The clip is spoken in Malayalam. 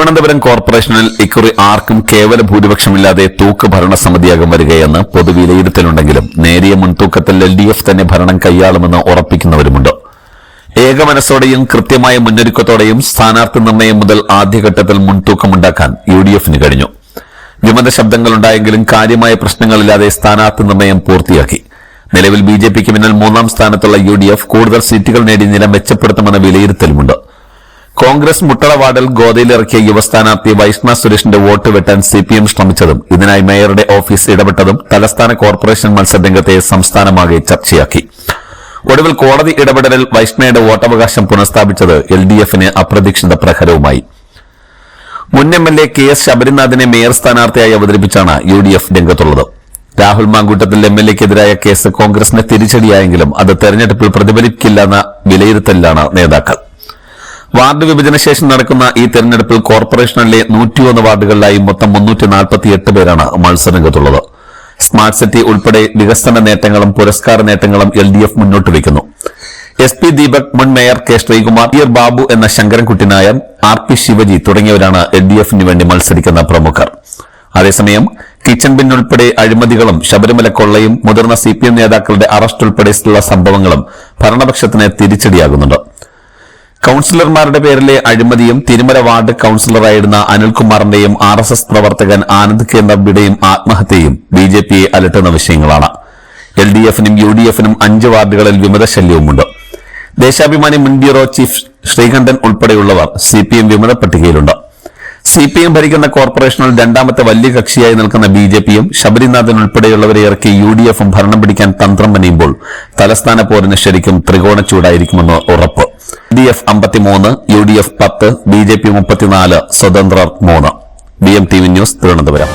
തിരുവനന്തപുരം കോർപ്പറേഷനിൽ ഇക്കുറി ആർക്കും കേവല ഭൂരിപക്ഷമില്ലാതെ തൂക്ക് ഭരണ ഭരണസമിതിയാകും വരികയെന്ന് പൊതുവിലയിരുത്തലുണ്ടെങ്കിലും നേരിയ മുൻതൂക്കത്തിൽ എൽ ഡി എഫ് തന്നെ ഭരണം കൈയാളുമെന്ന് ഉറപ്പിക്കുന്നവരുമുണ്ട്. ഏകമനസ്സോടെയും കൃത്യമായ മുന്നൊരുക്കത്തോടെയും സ്ഥാനാർത്ഥി നിർണയം മുതൽ ആദ്യഘട്ടത്തിൽ മുൻതൂക്കമുണ്ടാക്കാൻ യു ഡി എഫിന് കഴിഞ്ഞു. വിമത ശബ്ദങ്ങളുണ്ടായെങ്കിലും കാര്യമായ പ്രശ്നങ്ങളില്ലാതെ സ്ഥാനാർത്ഥി നിർണയം പൂർത്തിയാക്കി. നിലവിൽ ബി ജെ പിക്ക് പിന്നിൽ മൂന്നാം സ്ഥാനത്തുള്ള യു ഡി എഫ് കൂടുതൽ സീറ്റുകൾ നേടി നില മെച്ചപ്പെടുത്തുമെന്ന വിലയിരുത്തലുമുണ്ട്. കോൺഗ്രസ് മുട്ടള വാർഡിൽ ഗോതയിലിറക്കിയ യുവസ്ഥാനാർത്ഥി വൈഷ്ണ സുരേഷിന്റെ വോട്ട് വെട്ടാൻ സിപിഎം ശ്രമിച്ചതും ഇതിനായി മേയറുടെ ഓഫീസ് ഇടപെട്ടതും തലസ്ഥാന കോർപ്പറേഷൻ മത്സരരംഗത്തെ സംസ്ഥാനമാകെ ചർച്ചയാക്കി. ഒടുവിൽ കോടതി ഇടപെടലിൽ വൈഷ്ണയുടെ വോട്ടവകാശം പുനഃസ്ഥാപിച്ചത് എൽ ഡി എഫിന് അപ്രതീക്ഷിത പ്രഹരവുമായി. മുൻ M L A K S ശബരിനാഥിനെ mayor സ്ഥാനാർത്ഥിയായി അവതരിപ്പിച്ചാണ് യു ഡി എഫ് രംഗത്തുള്ളത്. രാഹുൽ മാങ്കൂട്ടത്തിൽ എം എൽ എക്കെതിരായ കേസ് കോൺഗ്രസിന് തിരിച്ചടിയായെങ്കിലും അത് തെരഞ്ഞെടുപ്പിൽ പ്രതിഫലിക്കില്ലെന്ന വിലയിരുത്തലിലാണ് നേതാക്കൾ. വാർഡ് വിഭജന ശേഷം നടക്കുന്ന ഈ തെരഞ്ഞെടുപ്പിൽ കോർപ്പറേഷനിലെ നൂറ്റിയൊന്ന് വാർഡുകളിലായി മൊത്തം മുന്നൂറ്റി നാൽപ്പത്തിയെട്ട് പേരാണ് മത്സരരംഗത്തുള്ളത്. സ്മാർട്ട് സിറ്റി ഉൾപ്പെടെ വികസന നേട്ടങ്ങളും പുരസ്കാര നേട്ടങ്ങളും എൽ ഡി എഫ് മുന്നോട്ട് വയ്ക്കുന്നു. എസ് പി ദീപക് മുൻ മേയർ കെ ശ്രീകുമാർ ഇയർ ബാബു എന്ന ശങ്കരൻകുട്ടി നായർ ആർ പി ശിവജി തുടങ്ങിയവരാണ് എൽ ഡി എഫിന് വേണ്ടി മത്സരിക്കുന്ന പ്രമുഖർ. അതേസമയം കിച്ചൺ ബിൻ ഉൾപ്പെടെ അഴിമതികളും ശബരിമല കൊള്ളയും മുതിർന്ന സി പി എം നേതാക്കളുടെ അറസ്റ്റ് ഉൾപ്പെടെയുള്ള സംഭവങ്ങളും ഭരണപക്ഷത്തിന് തിരിച്ചടിയാകുന്നുണ്ട്. കൌൺസിലർമാരുടെ പേരിലെ അഴിമതിയും തിരുമല വാർഡ് കൌൺസിലറായിരുന്ന അനിൽകുമാറിന്റെയും ആർ എസ് എസ് പ്രവർത്തകൻ ആനന്ദ് കെ ആത്മഹത്യയും ബി ജെ പിയെ അലട്ടുന്ന വിഷയങ്ങളാണ്. എൽ ഡി എഫിനും യു ഡി എഫിനും അഞ്ച് വാർഡുകളിൽ വിമത ശല്യവുമുണ്ട് ദേശാഭിമാനി മുൻ ബ്യൂറോ ചീഫ് ശ്രീകണ്ഠൻ ഉൾപ്പെടെയുള്ളവർ സി പി എം വിമത പട്ടികയിലുണ്ട് സി പി എം ഭരിക്കുന്ന കോർപ്പറേഷനിൽ രണ്ടാമത്തെ വലിയ കക്ഷിയായി നിൽക്കുന്ന ബി ജെ പിയും ശബരിനാഥൻ ഉൾപ്പെടെയുള്ളവരെ ഇറക്കി യു ഡി എഫും ഭരണം പിടിക്കാൻ തന്ത്രം പണിയുമ്പോൾ തലസ്ഥാന പോരിന് ശരിക്കും ത്രികോണ ചൂടായിരിക്കുമെന്ന് ഉറപ്പ്. ഡി എഫ് അമ്പത്തിമൂന്ന് യു ഡി എഫ് പത്ത് ബി ജെ പി മുപ്പത്തിനാല് സ്വതന്ത്രർ മൂന്ന്. B M T V news Thiruvananthapuram.